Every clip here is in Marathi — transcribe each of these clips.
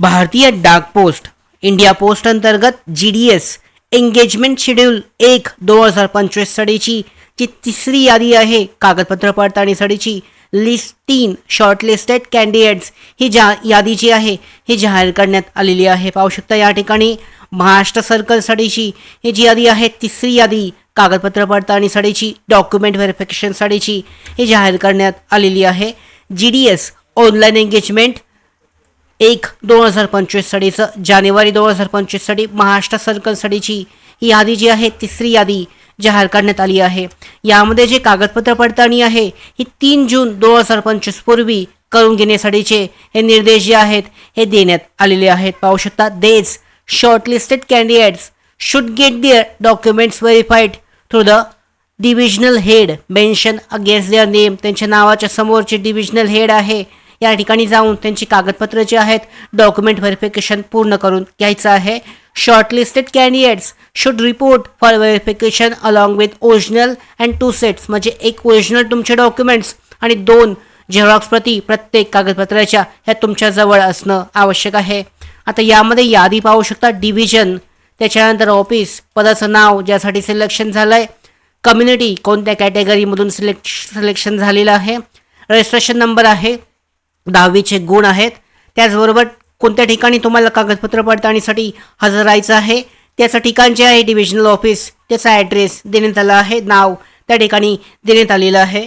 भारतीय डाक पोस्ट इंडिया पोस्ट अंतर्गत G D S engagement schedule एक दोन हजार पंचवीस साडीची जी तिसरी यादी आहे कागदपत्र पडताळणीसाठीची लिस्ट तीन शॉर्टलिस्टेड कॅन्डिडेट्स ही जा यादी जी आहे ही जाहीर करण्यात आलेली आहे. पाहू शकता या ठिकाणी महाराष्ट्र सर्कलसाठीची ही जी यादी आहे तिसरी यादी कागदपत्र पडताळणीसाठीची डॉक्युमेंट व्हेरिफिकेशनसाठीची ही जाहीर करण्यात आलेली आहे. G D S online engagement एक दोन हजार पंचवीस साडीचं जानेवारी दोन हजार पंचवीससाठी महाराष्ट्र सर्कलसाठीची ही यादी जी आहे तिसरी यादी जाहीर करण्यात आली आहे. यामध्ये जे कागदपत्र पडताळणी आहे ही तीन जून दोन हजार पंचवीस पूर्वी करून घेण्यासाठीचे हे निर्देश जे आहेत हे देण्यात आलेले आहेत. पाहू शकता these shortlisted candidates should get their documents verified through the divisional head. Mention against their name त्यांच्या नावाच्या समोरचे डिव्हिजनल हेड आहे या ठिकाणी जाऊन त्यांची कागदपत्र जी आहेत डॉक्युमेंट व्हेरिफिकेशन पूर्ण करून घ्यायचं आहे. Shortlisted candidates should report for verification along with original and two sets म्हणजे एक ओरिजिनल तुमचे डॉक्युमेंट्स आणि दोन झेरॉक्स प्रती प्रत्येक कागदपत्राच्या ह्या तुमच्याजवळ असणं आवश्यक आहे. आता यामध्ये यादी पाहू शकता डिव्हिजन त्याच्यानंतर ऑफिस पदाचं नाव ज्यासाठी सिलेक्शन झालं आहे कम्युनिटी कोणत्या कॅटेगरीमधून सिलेक्श सिलेक्शन झालेलं आहे? रजिस्ट्रेशन नंबर आहे. दहावीचे गुण आहेत. त्याचबरोबर कोणत्या ठिकाणी तुम्हाला कागदपत्र पडताळणीसाठी हजर राहायचं आहे त्याचं ठिकाण जे आहे डिव्हिजनल ऑफिस त्याचा ॲड्रेस देण्यात आला आहे नाव त्या ठिकाणी देण्यात आलेलं आहे.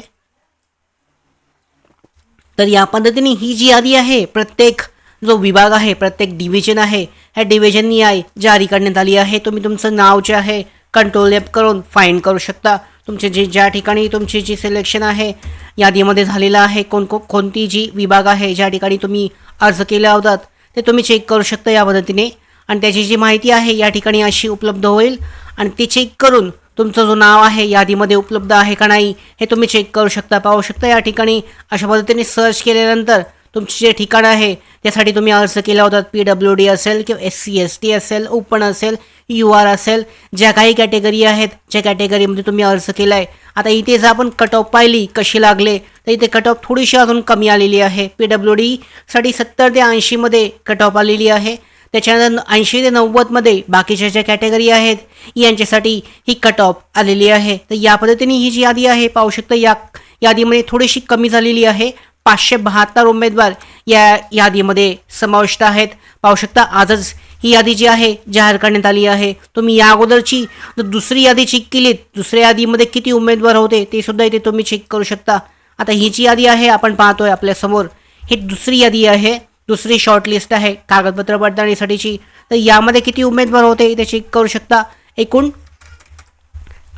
तर या पद्धतीने ही जी यादी आहे प्रत्येक जो विभाग आहे प्रत्येक डिव्हिजन आहे ह्या डिव्हिजननी आहे जारी करण्यात आली आहे. तुम्ही तुमचं नाव जे आहे कंट्रोल ॲप करून फाईंड करू शकता. तुमचे जे ज्या ठिकाणी तुमची जी सिलेक्शन आहे यादीमध्ये झालेलं आहे कोण को कोणती जी विभाग आहे ज्या ठिकाणी तुम्ही अर्ज केला होतात ते तुम्ही चेक करू शकता या पद्धतीने आणि त्याची जी माहिती आहे या ठिकाणी अशी उपलब्ध होईल. आणि ती चेक करून तुमचं जो नाव आहे यादीमध्ये उपलब्ध आहे का नाही हे तुम्ही चेक करू शकता पाहू शकता या ठिकाणी. अशा पद्धतीने सर्च केल्यानंतर तुमचे जे ठिकाण आहे त्यासाठी तुम्ही अर्ज केला होता पी डब्ल्यू डी असेल किंवा एस सी एस टी असेल ओपन असेल यू आर असेल ज्या काही कॅटेगरी आहेत ज्या कॅटेगरीमध्ये तुम्ही अर्ज केला आहे आता इथे जर आपण कट ऑफ पाहिली कशी लागले तर इथे कट ऑफ थोडीशी अजून कमी आलेली आहे. पी डब्ल्यू डीसाठी सत्तर ते ऐंशीमध्ये कट ऑफ आलेली आहे. त्याच्यानंतर ऐंशी ते नव्वदमध्ये बाकीच्या ज्या कॅटेगरी आहेत यांच्यासाठी ही कट ऑफ आलेली आहे. तर या पद्धतीने ही जी यादी आहे पाहू शकता या यादीमध्ये थोडीशी कमी झालेली आहे. पाचशे बहात्तर उमेदवार या यादीमध्ये समाविष्ट आहेत. पाहू शकता आजच ही यादी जी आहे जाहीर करण्यात आली आहे. तुम्ही या अगोदरची जर दुसरी यादी चेक केलीत दुसऱ्या यादीमध्ये किती उमेदवार होते ते सुद्धा इथे तुम्ही चेक करू शकता. आता ही जी यादी आहे आपण पाहतोय आपल्यासमोर ही दुसरी यादी आहे दुसरी शॉर्टलिस्ट आहे कागदपत्र पडताळणीसाठीची. तर यामध्ये किती उमेदवार होते ते चेक करू शकता. एकूण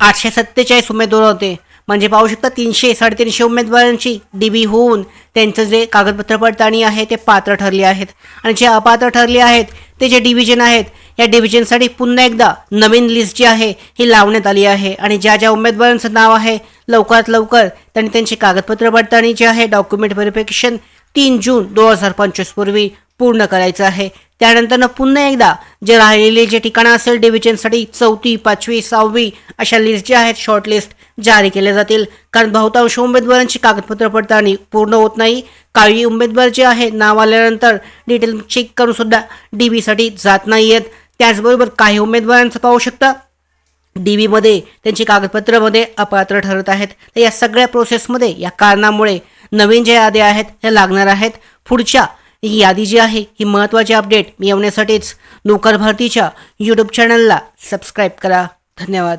आठशे सत्तेचाळीस उमेदवार होते. म्हणजे पाहू शकता तीनशे साडेतीनशे उमेदवारांची डी बी होऊन त्यांचं जे कागदपत्र पडताळणी आहे ते पात्र ठरले आहेत. आणि जे अपात्र ठरले आहेत ते जे डिव्हिजन आहेत या डिव्हिजनसाठी पुन्हा एकदा नवीन लिस्ट जी आहे ही लावण्यात आली आहे. आणि ज्या ज्या उमेदवारांचं नाव आहे लवकरात लवकर त्यांनी त्यांची कागदपत्र पडताळणी जी आहे डॉक्युमेंट व्हेरिफिकेशन तीन जून दोन हजार पंचवीस पूर्वी पूर्ण करायचं आहे. त्यानंतरनं पुन्हा एकदा जे राहिलेले जे ठिकाणं असेल डिव्हिजनसाठी चौथी पाचवी सहावी अशा लिस्ट ज्या आहेत शॉर्टलिस्ट जारी केले जातील. कारण बहुतांश उमेदवारांची कागदपत्र पडताळणी पूर्ण होत नाही. काही उमेदवार जे आहे नाव आल्यानंतर डिटेल चेक करून सुद्धा डी बीसाठी जात नाही आहेत त्याचबरोबर काही उमेदवारांचं पाहू शकता डी बीमध्ये त्यांची कागदपत्रामध्ये अपात्र ठरत आहेत. तर या सगळ्या प्रोसेसमध्ये या कारणामुळे नवीन ज्या याद्या आहेत ह्या लागणार आहेत. पुढच्या ही यादी जी आहे ही महत्त्वाची अपडेट मिळवण्यासाठीच नोकर भारतीच्या यूट्यूब चॅनलला सबस्क्राईब करा. धन्यवाद.